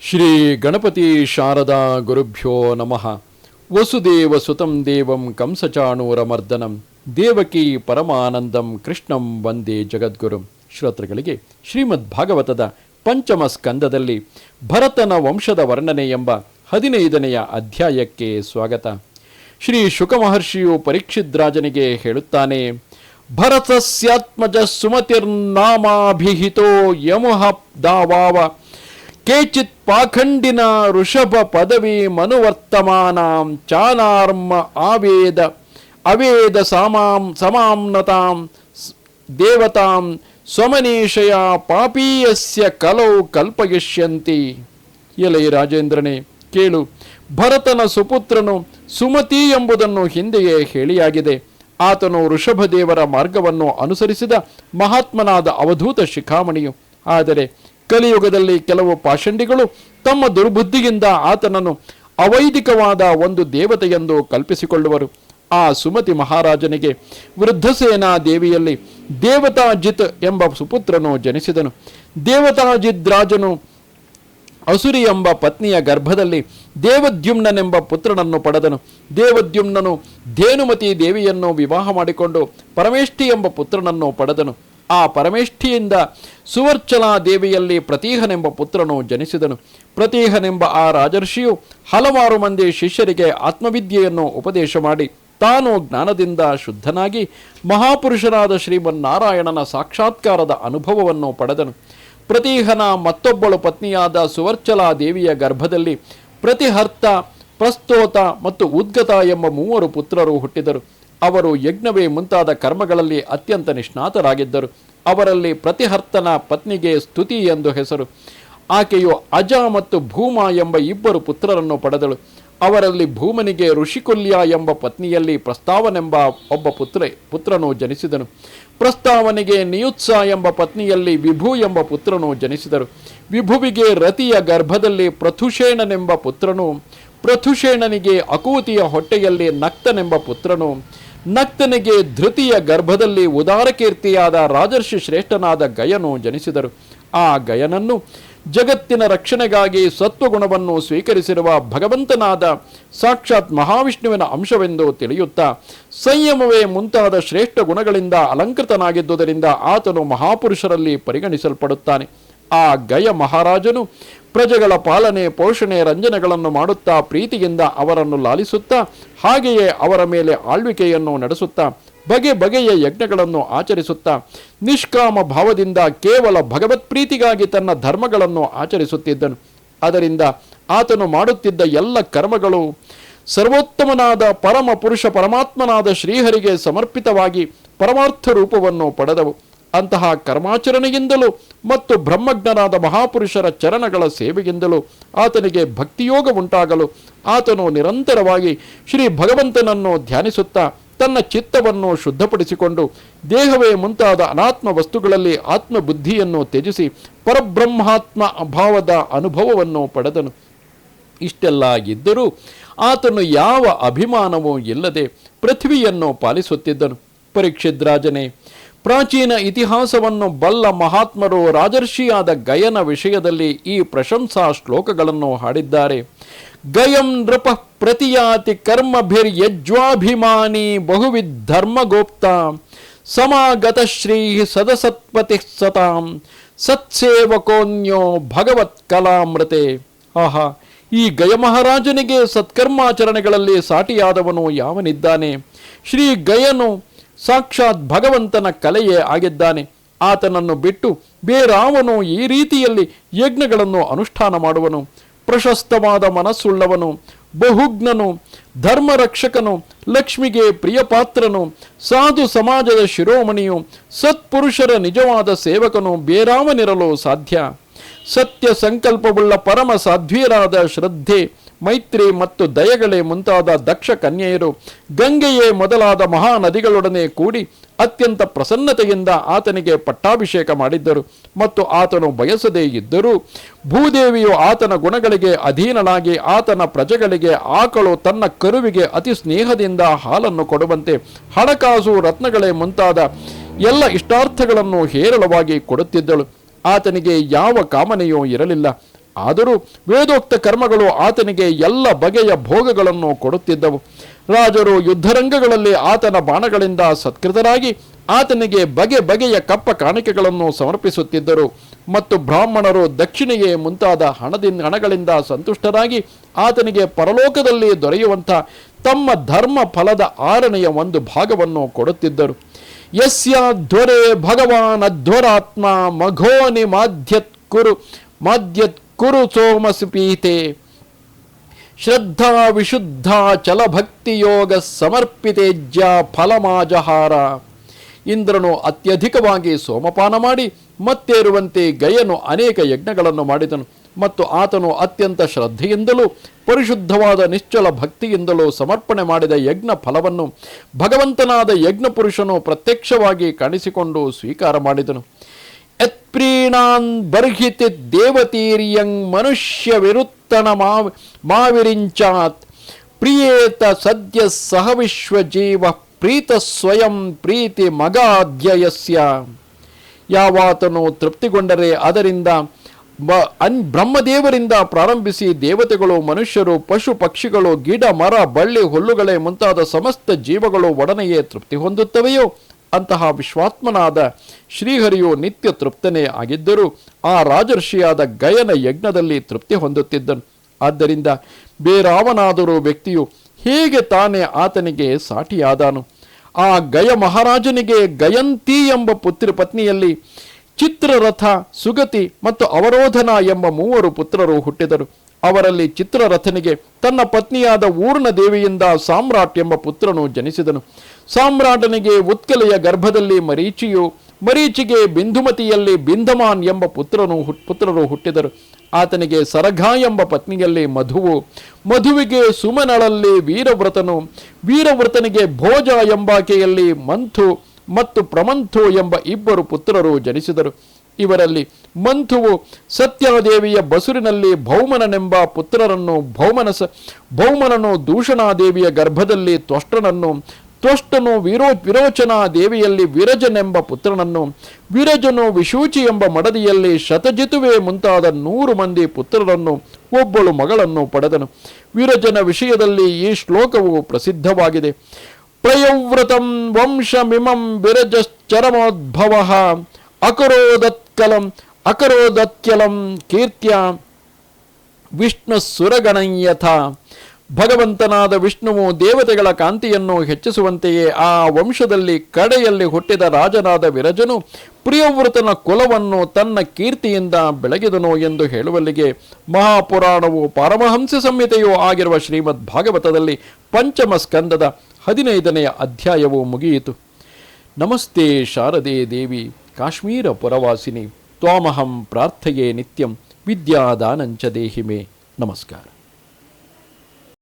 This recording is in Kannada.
ಶ್ರೀ ಗಣಪತಿ ಶಾರದಾ ಗುರುಭ್ಯೋ ನಮಃ. ವಸುದೇವ ಸುತಂ ದೇವಂ ಕಂಸಚಾಣೂರ ಮರ್ದನಂ ದೇವಕಿ ಪರಮಾನಂದಂ ಕೃಷ್ಣಂ ವಂದೇ ಜಗದ್ಗುರು. ಶ್ರೋತೃಗಳಿಗೆ ಶ್ರೀಮದ್ ಭಾಗವತದ ಪಂಚಮ ಸ್ಕಂದದಲ್ಲಿ ಭರತನ ವಂಶದ ವರ್ಣನೆ ಎಂಬ ಹದಿನೈದನೆಯ ಅಧ್ಯಾಯಕ್ಕೆ ಸ್ವಾಗತ. ಶ್ರೀ ಶುಕ ಮಹರ್ಷಿಯು ಪರೀಕ್ಷಿದ್ರಾಜನಿಗೆ ಹೇಳುತ್ತಾನೆ, ಭರತಸ್ಯಾತ್ಮಜ ಸುಮತಿರ್ನಾಮಾಭಿಹಿತೋ ಯಮುಹ ದಾವಾವ ಕೇಚಿತ್ ಪಾಖಂಡಿನ ಋಷಭ ಪದವಿ ಮನುವರ್ತಮಾನಾಂ ಚಾನಾರ್ಮ ಆವೇದ ಅವೇದ ಸಾಮಾಂ ಸಮಾಮ್ನತಾಂ ಸ್- ದೇವತಾಂ ಸ್ವಮನೀಷಯ ಪಾಪೀಯಸ್ಯ ಕಲೌ ಕಲ್ಪಯಿಷ್ಯಂತಿ ಎಲೈ ರಾಜೇಂದ್ರನೇ ಕೇಳು, ಭರತನ ಸುಪುತ್ರನು ಸುಮತಿ ಎಂಬುದನ್ನು ಹಿಂದೆಯೇ ಹೇಳಿಯಾಗಿದೆ. ಆತನು ಋಷಭದೇವರ ಮಾರ್ಗವನ್ನು ಅನುಸರಿಸಿದ ಮಹಾತ್ಮನಾದ ಅವಧೂತ ಶಿಖಾಮಣಿಯು. ಆದರೆ ಕಲಿಯುಗದಲ್ಲಿ ಕೆಲವು ಪಾಷಂಡಿಗಳು ತಮ್ಮ ದುರ್ಬುದ್ಧಿಯಿಂದ ಆತನನ್ನು ಅವೈದಿಕವಾದ ಒಂದು ದೇವತೆಯೆಂದು ಕಲ್ಪಿಸಿಕೊಳ್ಳುವರು. ಆ ಸುಮತಿ ಮಹಾರಾಜನಿಗೆ ವೃದ್ಧಸೇನಾ ದೇವಿಯಲ್ಲಿ ದೇವತಾಜಿತ್ ಎಂಬ ಸುಪುತ್ರನು ಜನಿಸಿದನು. ದೇವತಾಜಿತ್ ರಾಜನು ಅಸುರಿ ಎಂಬ ಪತ್ನಿಯ ಗರ್ಭದಲ್ಲಿ ದೇವದ್ಯುಮ್ನನೆಂಬ ಪುತ್ರನನ್ನು ಪಡೆದನು. ದೇವದ್ಯುಮ್ನನು ಧೇನುಮತಿ ದೇವಿಯನ್ನು ವಿವಾಹ ಮಾಡಿಕೊಂಡು ಪರಮೇಷ್ಠಿ ಎಂಬ ಪುತ್ರನನ್ನು ಪಡೆದನು. ಆ ಪರಮೇಷ್ಠಿಯಿಂದ ಸುವರ್ಚಲಾ ದೇವಿಯಲ್ಲಿ ಪ್ರತೀಹನೆಂಬ ಪುತ್ರನು ಜನಿಸಿದನು. ಪ್ರತೀಹನೆಂಬ ಆ ರಾಜರ್ಷಿಯು ಹಲವಾರು ಮಂದಿ ಶಿಷ್ಯರಿಗೆ ಆತ್ಮವಿದ್ಯೆಯನ್ನು ಉಪದೇಶ ಮಾಡಿ ತಾನು ಜ್ಞಾನದಿಂದ ಶುದ್ಧನಾಗಿ ಮಹಾಪುರುಷರಾದ ಶ್ರೀಮನ್ನಾರಾಯಣನ ಸಾಕ್ಷಾತ್ಕಾರದ ಅನುಭವವನ್ನು ಪಡೆದನು. ಪ್ರತೀಹನ ಮತ್ತೊಬ್ಬಳು ಪತ್ನಿಯಾದ ಸುವರ್ಚಲಾ ದೇವಿಯ ಗರ್ಭದಲ್ಲಿ ಪ್ರತಿಹರ್ತ, ಪ್ರಸ್ತೋತ ಮತ್ತು ಉದ್ಗತ ಎಂಬ ಮೂವರು ಪುತ್ರರು ಹುಟ್ಟಿದರು. ಅವರು ಯಜ್ಞವೇ ಮುಂತಾದ ಕರ್ಮಗಳಲ್ಲಿ ಅತ್ಯಂತ ನಿಷ್ಣಾತರಾಗಿದ್ದರು. ಅವರಲ್ಲಿ ಪ್ರತಿಹರ್ತನ ಪತ್ನಿಗೆ ಸ್ತುತಿ ಎಂದು ಹೆಸರು. ಆಕೆಯು ಅಜ ಮತ್ತು ಭೂಮ ಎಂಬ ಇಬ್ಬರು ಪುತ್ರರನ್ನು ಪಡೆದಳು. ಅವರಲ್ಲಿ ಭೂಮನಿಗೆ ಋಷಿಕುಲ್ಯ ಎಂಬ ಪತ್ನಿಯಲ್ಲಿ ಪ್ರಸ್ತಾವನೆಂಬ ಒಬ್ಬ ಪುತ್ರ, ಪುತ್ರನು ಜನಿಸಿದನು. ಪ್ರಸ್ತಾವನೆಗೆ ನಿಯುತ್ಸ ಎಂಬ ಪತ್ನಿಯಲ್ಲಿ ವಿಭು ಎಂಬ ಪುತ್ರನು ಜನಿಸಿದರು. ವಿಭುವಿಗೆ ರತಿಯ ಗರ್ಭದಲ್ಲಿ ಪ್ರಥುಷೇಣನೆಂಬ ಪುತ್ರನು, ಪ್ರಥುಷೇಣನಿಗೆ ಅಕೂತಿಯ ಹೊಟ್ಟೆಯಲ್ಲಿ ನಕ್ತನೆಂಬ ಪುತ್ರನು ನಕ್ತನಿಗೆ ಧೃತಿಯ ಗರ್ಭದಲ್ಲಿ ಉದಾರಕೀರ್ತಿಯಾದ ರಾಜರ್ಷಿ ಶ್ರೇಷ್ಠನಾದ ಗಯನು ಜನಿಸಿದರು. ಆ ಗಯನನ್ನು ಜಗತ್ತಿನ ರಕ್ಷಣೆಗಾಗಿ ಸತ್ವಗುಣವನ್ನು ಸ್ವೀಕರಿಸಿರುವ ಭಗವಂತನಾದ ಸಾಕ್ಷಾತ್ ಮಹಾವಿಷ್ಣುವಿನ ಅಂಶವೆಂದು ತಿಳಿಯುತ್ತಾ, ಸಂಯಮವೇ ಮುಂತಾದ ಶ್ರೇಷ್ಠ ಗುಣಗಳಿಂದ ಅಲಂಕೃತನಾಗಿದ್ದುದರಿಂದ ಆತನು ಮಹಾಪುರುಷರಲ್ಲಿ ಪರಿಗಣಿಸಲ್ಪಡುತ್ತಾನೆ. ಆ ಗಯ ಮಹಾರಾಜನು ಪ್ರಜೆಗಳ ಪಾಲನೆ, ಪೋಷಣೆ, ರಂಜನೆಗಳನ್ನು ಮಾಡುತ್ತಾ ಪ್ರೀತಿಯಿಂದ ಅವರನ್ನು ಲಾಲಿಸುತ್ತಾ, ಹಾಗೆಯೇ ಅವರ ಮೇಲೆ ಆಳ್ವಿಕೆಯನ್ನು ನಡೆಸುತ್ತಾ, ಬಗೆ ಬಗೆಯ ಯಜ್ಞಗಳನ್ನು ಆಚರಿಸುತ್ತಾ, ನಿಷ್ಕಾಮ ಭಾವದಿಂದ ಕೇವಲ ಭಗವತ್ ಪ್ರೀತಿಗಾಗಿ ತನ್ನ ಧರ್ಮಗಳನ್ನು ಆಚರಿಸುತ್ತಿದ್ದನು. ಅದರಿಂದ ಆತನು ಮಾಡುತ್ತಿದ್ದ ಎಲ್ಲ ಕರ್ಮಗಳು ಸರ್ವೋತ್ತಮನಾದ ಪರಮ ಪುರುಷ ಪರಮಾತ್ಮನಾದ ಶ್ರೀಹರಿಗೆ ಸಮರ್ಪಿತವಾಗಿ ಪರಮಾರ್ಥ ರೂಪವನ್ನು ಪಡೆದವು. ಅಂತಹ ಕರ್ಮಾಚರಣೆಯಿಂದಲೂ ಮತ್ತು ಬ್ರಹ್ಮಜ್ಞನಾದ ಮಹಾಪುರುಷರ ಚರಣಗಳ ಸೇವೆಯಿಂದಲೂ ಆತನಿಗೆ ಭಕ್ತಿಯೋಗ ಉಂಟಾಗಲು ಆತನು ನಿರಂತರವಾಗಿ ಶ್ರೀ ಭಗವಂತನನ್ನು ಧ್ಯಾನಿಸುತ್ತಾ ತನ್ನ ಚಿತ್ತವನ್ನು ಶುದ್ಧಪಡಿಸಿಕೊಂಡು ದೇಹವೇ ಮುಂತಾದ ಅನಾತ್ಮ ವಸ್ತುಗಳಲ್ಲಿ ಆತ್ಮಬುದ್ಧಿಯನ್ನು ತ್ಯಜಿಸಿ ಪರಬ್ರಹ್ಮಾತ್ಮ ಅಭಾವದ ಅನುಭವವನ್ನು ಪಡೆದನು. ಇಷ್ಟೆಲ್ಲ ಇದ್ದರೂ ಆತನು ಯಾವ ಅಭಿಮಾನವೂ ಇಲ್ಲದೆ ಪೃಥ್ವಿಯನ್ನು ಪಾಲಿಸುತ್ತಿದ್ದನು. ಪರೀಕ್ಷಿದ್ರಾಜನೇ ಪ್ರಾಚೀನ ಇತಿಹಾಸವನ್ನು ಬಲ್ಲ ಮಹಾತ್ಮರು ರಾಜರ್ಷಿಯಾದ ಗಯನ ವಿಷಯದಲ್ಲಿ ಈ ಪ್ರಶಂಸಾ ಶ್ಲೋಕಗಳನ್ನು ಹಾಡಿದ್ದಾರೆ. ಗಯಂ ನೃಪ ಪ್ರತಿಯಾತಿ ಕರ್ಮಭಿರ್ಯಜ್ವಾಭಿಮಾನಿ ಬಹುವಿಧ್ ಧರ್ಮಗೋಪ್ತ ಸಮಾಗತ ಶ್ರೀ ಸದಸತ್ಪತಿ ಸತಾಂ ಸತ್ಸೇವಕೋನ್ಯೋ ಭಗವತ್ ಕಲಾಮೃತೆ. ಆಹಾ, ಈ ಗಯ ಮಹಾರಾಜನಿಗೆ ಸತ್ಕರ್ಮಾಚರಣೆಗಳಲ್ಲಿ ಸಾಟಿಯಾದವನು ಯಾವನಿದ್ದಾನೆ? ಶ್ರೀ ಗಯನು ಸಾಕ್ಷಾತ್ ಭಗವಂತನ ಕಲೆಯೇ ಆಗಿದ್ದಾನೆ. ಆತನನ್ನು ಬಿಟ್ಟು ಬೇರಾವನು ಈ ರೀತಿಯಲ್ಲಿ ಯಜ್ಞಗಳನ್ನು ಅನುಷ್ಠಾನ ಮಾಡುವನು. ಪ್ರಶಸ್ತವಾದ ಮನಸ್ಸುಳ್ಳವನು, ಬಹುಜ್ಞನು, ಧರ್ಮರಕ್ಷಕನು, ಲಕ್ಷ್ಮಿಗೆ ಪ್ರಿಯಪಾತ್ರನು, ಸಾಧು ಸಮಾಜದ ಶಿರೋಮಣಿಯು, ಸತ್ಪುರುಷರ ನಿಜವಾದ ಸೇವಕನು ಬೇರಾವನಿರಲು ಸಾಧ್ಯ. ಸತ್ಯ ಸಂಕಲ್ಪವುಳ್ಳ ಪರಮ ಸಾಧ್ವೀರಾದ ಶ್ರದ್ಧೆ ಮೈತ್ರಿ ಮತ್ತು ದಯಗಳೇ ಮುಂತಾದ ದಕ್ಷ ಕನ್ಯೆಯರು ಗಂಗೆಯೇ ಮೊದಲಾದ ಮಹಾನದಿಗಳೊಡನೆ ಕೂಡಿ ಅತ್ಯಂತ ಪ್ರಸನ್ನತೆಯಿಂದ ಆತನಿಗೆ ಪಟ್ಟಾಭಿಷೇಕ ಮಾಡಿದ್ದರು. ಮತ್ತು ಆತನು ಬಯಸದೇ ಇದ್ದರೂ ಭೂದೇವಿಯು ಆತನ ಗುಣಗಳಿಗೆ ಅಧೀನನಾಗಿ ಆತನ ಪ್ರಜೆಗಳಿಗೆ ಆಕಳು ತನ್ನ ಕರುವಿಗೆ ಅತಿ ಸ್ನೇಹದಿಂದ ಹಾಲನ್ನು ಕೊಡುವಂತೆ ಹಣಕಾಸು ರತ್ನಗಳೇ ಮುಂತಾದ ಎಲ್ಲ ಇಷ್ಟಾರ್ಥಗಳನ್ನು ಹೇರಳವಾಗಿ ಕೊಡುತ್ತಿದ್ದಳು. ಆತನಿಗೆ ಯಾವ ಕಾಮನೆಯೂ ಇರಲಿಲ್ಲ. ಆದರೂ ವೇದೋಕ್ತ ಕರ್ಮಗಳು ಆತನಿಗೆ ಎಲ್ಲ ಬಗೆಯ ಭೋಗಗಳನ್ನು ಕೊಡುತ್ತಿದ್ದವು. ರಾಜರು ಯುದ್ಧರಂಗಗಳಲ್ಲಿ ಆತನ ಬಾಣಗಳಿಂದ ಸತ್ಕೃತರಾಗಿ ಆತನಿಗೆ ಬಗೆ ಬಗೆಯ ಕಪ್ಪ ಕಾಣಿಕೆಗಳನ್ನು ಸಮರ್ಪಿಸುತ್ತಿದ್ದರು. ಮತ್ತು ಬ್ರಾಹ್ಮಣರು ದಕ್ಷಿಣೆಗೆ ಮುಂತಾದ ಹಣದಿಂದ ಹಣಗಳಿಂದ ಸಂತುಷ್ಟರಾಗಿ ಆತನಿಗೆ ಪರಲೋಕದಲ್ಲಿ ದೊರೆಯುವಂಥ ತಮ್ಮ ಧರ್ಮ ಫಲದ ಆರನೆಯ ಒಂದು ಭಾಗವನ್ನು ಕೊಡುತ್ತಿದ್ದರು. ಯಸ್ಯ ಧ್ವರೆ ಭಗವಾನ್ ಅಧ್ವರಾತ್ಮ ಮಘೋನಿ ಮಾಧ್ಯತ್ ಕುರು ಮಾಧ್ಯತ್ ಕುರು ಸೋಮಸುಪೀತೆ ಶ್ರದ್ಧಾ ವಿಶುದ್ಧ ಚಲಭಕ್ತಿಯೋಗ ಸಮರ್ಪಿತೇಜ್ಯ ಫಲಮಾಜಹಾರ. ಇಂದ್ರನು ಅತ್ಯಧಿಕವಾಗಿ ಸೋಮಪಾನ ಮಾಡಿ, ಮತ್ತೇರುವಂತೆ ಗಯನು ಅನೇಕ ಯಜ್ಞಗಳನ್ನು ಮಾಡಿದನು. ಮತ್ತು ಆತನು ಅತ್ಯಂತ ಶ್ರದ್ಧೆಯಿಂದಲೂ, ಪರಿಶುದ್ಧವಾದ ನಿಶ್ಚಲ ಭಕ್ತಿಯಿಂದಲೂ ಸಮರ್ಪಣೆ ಮಾಡಿದ ಯಜ್ಞ ಫಲವನ್ನು ಭಗವಂತನಾದ ಯಜ್ಞ ಪುರುಷನು ಪ್ರತ್ಯಕ್ಷವಾಗಿ ಕಾಣಿಸಿಕೊಂಡು ಸ್ವೀಕಾರ ಮಾಡಿದನು. ಯತ್ಪ್ರೀಣಾನ್ ಬರ್ಹಿತಿ ದೇವತೀರ್ಯಂ ಮನುಷ್ಯ ವಿರುತ್ತನ ಮಾವ್, ಮಾವಿರಿಂಚಾತ್. ಪ್ರಿಯೇತ ಸದ್ಯ ಸಹ ವಿಶ್ವಜೀವ ಪ್ರೀತ ಸ್ವಯಂ ಪ್ರೀತಿ ಮಗಾಧ್ಯಯಸ್ಯ. ಯಾವಾತನು ತೃಪ್ತಿಗೊಂಡರೆ ಅದರಿಂದ ಅನ್ ಬ್ರಹ್ಮದೇವರಿಂದ ಪ್ರಾರಂಭಿಸಿ ದೇವತೆಗಳು, ಮನುಷ್ಯರು, ಪಶು ಪಕ್ಷಿಗಳು, ಗಿಡ, ಮರ, ಬಳ್ಳಿ, ಹುಲ್ಲುಗಳೇ ಮುಂತಾದ ಸಮಸ್ತ ಜೀವಗಳು ಒಡನೆಯೇ ತೃಪ್ತಿ ಹೊಂದುತ್ತವೆಯೋ ಅಂತಹ ವಿಶ್ವಾತ್ಮನಾದ ಶ್ರೀಹರಿಯು ನಿತ್ಯ ತೃಪ್ತನೇ ಆಗಿದ್ದರೂ ಆ ರಾಜರ್ಷಿಯಾದ ಗಯನ ಯಜ್ಞದಲ್ಲಿ ತೃಪ್ತಿ ಹೊಂದುತ್ತಿದ್ದನು. ಆದ್ದರಿಂದ ಬೇರಾವನಾದರೂ ವ್ಯಕ್ತಿಯು ಹೇಗೆ ತಾನೇ ಆತನಿಗೆ ಸಾಟಿಯಾದಾನು? ಆ ಗಯ ಮಹಾರಾಜನಿಗೆ ಗಯಂತಿ ಎಂಬ ಪುತ್ರಿ ಪತ್ನಿಯಲ್ಲಿ ಚಿತ್ರರಥ, ಸುಗತಿ ಮತ್ತು ಅವರೋಧನ ಎಂಬ ಮೂವರು ಪುತ್ರರು ಹುಟ್ಟಿದರು. ಅವರಲ್ಲಿ ಚಿತ್ರರಥನಿಗೆ ತನ್ನ ಪತ್ನಿಯಾದ ಊರ್ಣ ದೇವಿಯಿಂದ ಸಾಮ್ರಾಟ್ ಎಂಬ ಪುತ್ರನು ಜನಿಸಿದನು. ಸಾಮ್ರಾಟನಿಗೆ ಉತ್ಕಲೆಯ ಗರ್ಭದಲ್ಲಿ ಮರೀಚಿಯು, ಮರೀಚಿಗೆ ಬಿಂದುಮತಿಯಲ್ಲಿ ಬಿಂದಮಾನ್ ಎಂಬ ಪುತ್ರನು ಪುತ್ರರು ಹುಟ್ಟಿದರು. ಆತನಿಗೆ ಸರಘ ಎಂಬ ಪತ್ನಿಯಲ್ಲಿ ಮಧುವು, ಮಧುವಿಗೆ ಸುಮನಳಲ್ಲಿ ವೀರವ್ರತನು, ವೀರವ್ರತನಿಗೆ ಭೋಜ ಎಂಬಾಕೆಯಲ್ಲಿ ಮಂಥು ಮತ್ತು ಪ್ರಮಂಥು ಎಂಬ ಇಬ್ಬರು ಪುತ್ರರು ಜನಿಸಿದರು. ಇವರಲ್ಲಿ ಮಂಥುವು ಸತ್ಯಾದೇವಿಯ ಬಸುರಿನಲ್ಲಿ ಭೌಮನನೆಂಬ ಪುತ್ರರನ್ನು ಭೌಮನಸ, ಭೌಮನನು ದೂಷಣಾದೇವಿಯ ಗರ್ಭದಲ್ಲಿ ತ್ವಷ್ಟನನ್ನು, ತ್ವಷ್ಟನು ವಿರೋ, ವಿರೋಚನಾ ದೇವಿಯಲ್ಲಿ ವಿರಜನೆಂಬ ಪುತ್ರನನ್ನು, ವಿರಜನು ವಿಶೂಚಿ ಎಂಬ ಮಡದಿಯಲ್ಲಿ ಶತಜಿತುವೆ ಮುಂತಾದ ನೂರು ಮಂದಿ ಪುತ್ರರನ್ನು, ಒಬ್ಬಳು ಮಗಳನ್ನು ಪಡೆದನು. ವಿರಜನ ವಿಷಯದಲ್ಲಿ ಈ ಶ್ಲೋಕವು ಪ್ರಸಿದ್ಧವಾಗಿದೆ. ಪ್ರಯವ್ರತಂ ವಂಶಮಿಮಂ ವಿರಜಶ್ಚರಮೋದ್ಭವ. ಅಕರೋದತ್ಕಲಂ ಅಕರೋದತ್ಯಲಂ ಕೀರ್ತ್ಯ ವಿಷ್ಣು ಸುರಗಣಯಥ ಭಗವಂತನಾದ ವಿಷ್ಣುವು ದೇವತೆಗಳ ಕಾಂತಿಯನ್ನು ಹೆಚ್ಚಿಸುವಂತೆಯೇ ಆ ವಂಶದಲ್ಲಿ ಕಡೆಯಲ್ಲಿ ಹುಟ್ಟಿದ ರಾಜನಾದ ವಿರಜನು ಪ್ರಿಯವೃತನ ಕುಲವನ್ನು ತನ್ನ ಕೀರ್ತಿಯಿಂದ ಬೆಳಗಿದನು ಎಂದು ಹೇಳುವಲ್ಲಿಗೆ ಮಹಾಪುರಾಣವು ಪಾರಮಹಂಸ ಸಂಹಿತೆಯೂ ಆಗಿರುವ ಶ್ರೀಮದ್ ಭಾಗವತದಲ್ಲಿ ಪಂಚಮ ಸ್ಕಂದದ ಹದಿನೈದನೆಯ ಅಧ್ಯಾಯವು ಮುಗಿಯಿತು. ನಮಸ್ತೆ ಶಾರದೆ ದೇವಿ, ಕಾಶ್ಮೀರ ಪುರವಾಸಿನಿ, ತ್ವಾಮಹಂ ಪ್ರಾರ್ಥೆಯೇ ನಿತ್ಯಂ, ವಿದ್ಯಾದಾನಂಚ ದೇಹಿಮೆ. ನಮಸ್ಕಾರ.